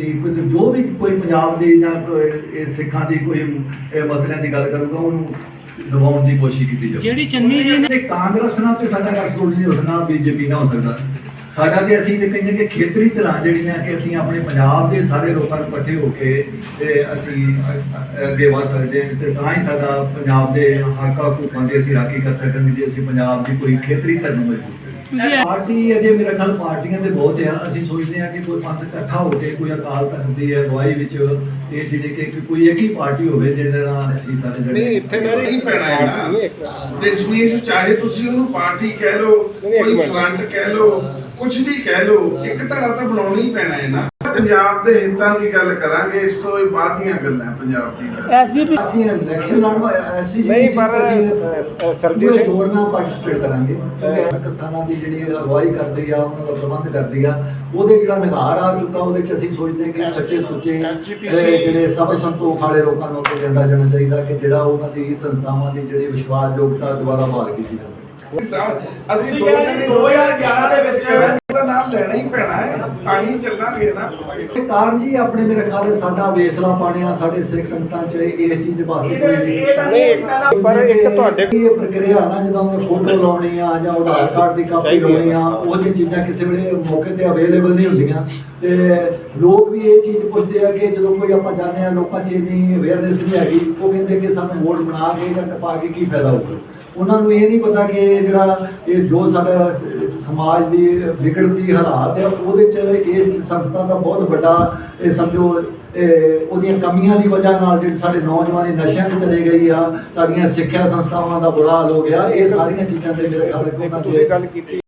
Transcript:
ਤੇ ਕੋਈ ਜੋ ਵੀ ਕੋਈ ਪੰਜਾਬ ਦੀ ਜਾਂ ਇਹ ਸਿੱਖਾਂ ਦੀ ਕੋਈ ਇਹ ਮਸਲਿਆਂ ਦੀ ਗੱਲ ਕਰੂਗਾ ਉਹਨੂੰ ਦਬਾਉਣ ਦੀ ਕੋਸ਼ਿਸ਼ ਕੀਤੀ ਜਾਊ ਜਿਹੜੀ ਚੰਨੀ ਜੀ ਨੇ ਕਾਂਗਰਸ ਨਾਲ ਤੇ ਸਾਡਾ ਕੰਟਰੋਲ ਨਹੀਂ ਹੋ ਸਕਦਾ ਬੀਜੇਪੀ ਨਾਲ ਹੋ ਸਕਦਾ। ਸਾਡਾ ਤੇ ਅਸੀਂ ਤੇ ਕਹਿੰਦੇ ਕਿ ਖੇਤਰੀ ਧਿਰਾਂ ਜਿਹੜੀਆਂ ਕਿ ਅਸੀਂ ਆਪਣੇ ਪੰਜਾਬ ਦੇ ਸਾਰੇ ਲੋਕਾਂ ਨੂੰ ਇਕੱਠੇ ਹੋ ਕੇ ਤੇ ਅਸੀਂ ਅੱਗੇ ਵਧ ਸਕਦੇ ਹਾਂ ਤੇ ਤਾਂ ਹੀ ਸਾਡਾ ਪੰਜਾਬ ਦੇ ਹੱਕਾਂ ਹਕੂਕਾਂ ਦੀ ਅਸੀਂ ਰਾਖੀ ਕਰ ਸਕਦੇ ਜੇ ਅਸੀਂ ਪੰਜਾਬ ਦੀ ਕੋਈ ਖੇਤਰੀ ਧਿਰ ਨੂੰ ਮਜ਼ਬੂਤ ਪਾਰਟੀ ਅਜੇ ਮੇਰੇ ਖਿਆਲ ਪਾਰਟੀਆਂ ਦੇ ਬਹੁਤ ਆ। ਅਸੀਂ ਸੋਚਦੇ ਹਾਂ ਕਿ ਕੋਈ ਪੰਥ ਇਕੱਠਾ ਹੋ ਕੇ ਕੋਈ ਅਕਾਲ ਤਖਤ ਦੀ ਅਗਵਾਈ ਵਿੱਚ ਇਹ ਜਿਹੜੇ ਕਿ ਕਿ ਕੋਈ ਇੱਕ ਹੀ ਪਾਰਟੀ ਹੋਵੇ ਜਿਹਦੇ ਨਾਲ ਅਸੀਂ ਸਾਰੇ ਜਿਹੜੇ ਨਹੀਂ ਇੱਥੇ ਨਾ ਨਹੀਂ ਪੈਣਾ ਹੈ ਨਾ। ਦਸ਼ਮੇਸ਼ ਚਾਹੇ ਤੁਸੀਂ ਉਹਨੂੰ ਪਾਰਟੀ ਕਹਿ ਲਓ ਕੋਈ। ਫਰੰਟ ਕਹਿ ਲਓ ਕੁਝ ਵੀ ਕਹਿ ਲਓ ਇੱਕ ਧੜਾ ਤਾਂ ਬਣਾਉਣਾ ਹੀ ਪੈਣਾ ਹੈ ਨਾ। ਪੰਜਾਬ ਦੇ ਹਿੱਤਾਂ ਦੀ ਗੱਲ ਕਰਾਂਗੇ ਇਸ ਤੋਂ ਇਹ ਬਾਅਦ ਦੀਆਂ ਗੱਲਾਂ ਪੰਜਾਬ ਦੀ ਗੱਲ। ਐਸੀ ਵੀ ਅਸੀਂ ਇਲੈਕਸ਼ਨ ਲੜਨਾ ਐਸੀ ਨਹੀਂ, ਪਰ, ਸਰਬਜੀਤ ਸਿੰਘ- ਜੋਰ ਨਾਲ ਪਾਰਟਿਸਿਪੇਟ ਕਰਾਂਗੇ। ਪਾਕਿਸਤਾਨਾਂ ਦੀ ਜਿਹੜੀ ਅਗਵਾਈ ਕਰਦੀ ਆ ਉਹਨਾਂ ਦਾ ਪ੍ਰਬੰਧ ਕਰਦੀ ਆ ਉਹਦੇ ਜਿਹੜਾ ਨਿਗਾਰ ਆ ਚੁੱਕਾ ਉਹਦੇ ਚ ਅਸੀਂ ਸੋਚਦੇ ਕਿ ਸੱਚੇ ਸੁੱਚੇ ਜਿਹੜੇ ਸਭ ਸੰਤੋਖ ਵਾਲੇ ਲੋਕਾਂ ਨੂੰ ਅੱਗੇ ਲਿਆਂਦਾ ਜਾਣਾ ਚਾਹੀਦਾ ਕਿ ਜਿਹੜਾ ਉਹਨਾਂ ਦੀ ਸੰਸਥਾਵਾਂ ਦੀ ਜਿਹੜੀ ਵਿਸ਼ਵਾਸਯੋਗਤਾ ਦੁਬਾਰਾ ਬਹਾਲ ਕੀਤੀ ਜਾਵੇ। ਸਾਹਿਬ ਅਸੀਂ ਦੋ ਜਣੇ 2011 ਦੇ ਵਿੱਚ ਉਹਦਾ ਨਾਮ ਲੈਣਾ ਹੀ ਪੈਣਾ ਹੈ ਤਾਂ ਹੀ ਚੱਲਾਂਗੇ ਨਾ। ਇਹ ਕਾਰਨ ਜੀ ਆਪਣੇ ਮੇਰੇ ਖਿਆਲ ਨਾਲ ਸਾਡਾ ਵੇਸਲਾ ਪਾਣਿਆ ਸਾਡੇ ਸਿੱਖ ਸੰਗਤਾਂ ਚ ਇਹ ਚੀਜ਼ ਦੇ ਬਾਰੇ ਨਹੀਂ ਪਰ ਇੱਕ ਤੁਹਾਡੇ ਇਹ ਪ੍ਰਕਿਰਿਆ ਨਾ ਜਦੋਂ ਉਹਨੇ ਫੋਟੋ ਲਾਉਣੀ ਆ ਜਾਂ ਆਧਾਰ ਕਾਰਡ ਦੀ ਕਾਪੀ। ਲਾਉਣੀ ਆ ਉਹ ਚੀਜ਼ਾਂ ਕਿਸੇ ਵੇਲੇ ਮੌਕੇ ਤੇ ਅਵੇਲੇਬਲ ਨਹੀਂ ਹੁੰਦੀਆਂ। ਤੇ ਲੋਕ ਵੀ ਇਹ ਚੀਜ਼ ਪੁੱਛਦੇ ਆ ਕਿ ਜਦੋਂ ਕੋਈ ਆਪਾਂ ਜਾਂਦੇ ਆ ਲੋਕਾਂ 'ਚ ਇੰਨੀ ਅਵੇਅਰਨੈਸ ਨਹੀਂ ਹੈਗੀ ਉਹ ਕਹਿੰਦੇ ਕਿ ਸਾਨੂੰ ਵੋਟ ਬਣਾ ਕੇ ਜਾਂ ਟਪਾ ਕੇ ਕੀ ਫਾਇਦਾ ਹੋਊਗਾ। ਉਹਨਾਂ ਨੂੰ ਇਹ ਨਹੀਂ ਪਤਾ ਕਿ ਜਿਹੜਾ ਇਹ ਜੋ ਸਾਡਾ ਸਮਾਜ ਦੀ ਵਿਗੜਦੀ ਹਾਲਾਤ ਹੈ ਉਹਦੇ 'ਚ ਇਸ ਸੰਸਥਾ ਦਾ ਬਹੁਤ ਵੱਡਾ ਇਹ ਸਮਝੋ ਇਹ ਉਹਦੀਆਂ ਕਮੀਆਂ ਦੀ ਵਜ੍ਹਾ ਨਾਲ ਜਿਹੜੇ ਸਾਡੇ ਨੌਜਵਾਨ ਨਸ਼ਿਆਂ 'ਚ ਚਲੇ ਗਈ ਆ ਸਾਡੀਆਂ ਸਿੱਖਿਆ ਸੰਸਥਾਵਾਂ ਦਾ ਬੁਰਾ ਹਾਲ ਹੋ ਗਿਆ ਇਹ ਸਾਰੀਆਂ ਚੀਜ਼ਾਂ ਤੇ ਮੇਰੇ ਖਿਆਲ ਨਾਲ ਤੁਸੀਂ ਗੱਲ ਕੀਤੀ